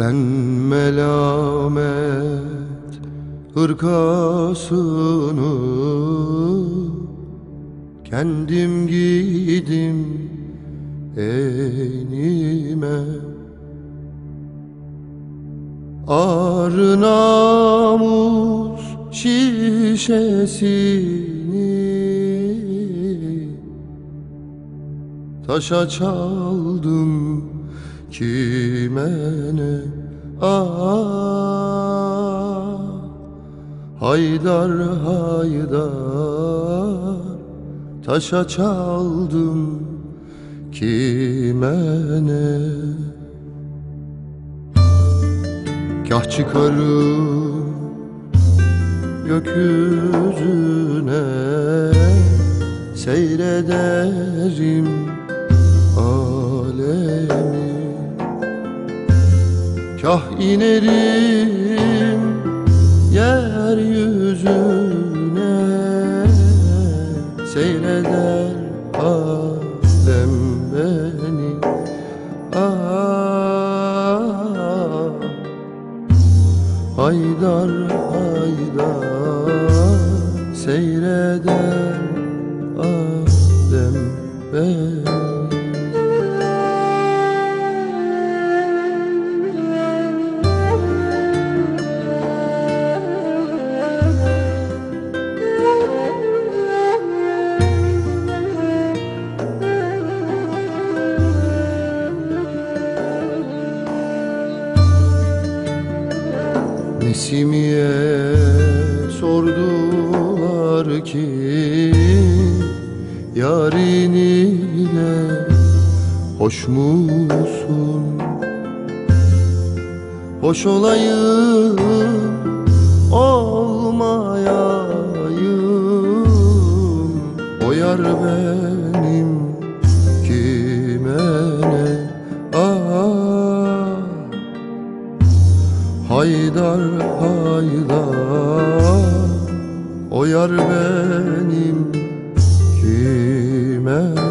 Ben melamet hırkasını Kendim giydim enime. Ağrı namus şişesini Taşa çaldım kime ne Ah Haydar haydar Taşa çaldım kime ne Kah çıkarım gökyüzüne Seyrederim alemi Kah inerim yeryüzüne. Seyreder alem beni. Ah Haydar haydar. Seyreder alem beni Nesimiye sordular ki Yarın ile hoş musun? Hoş olayım olmayayım O yar benim kime Haydar haydar O yar benim kime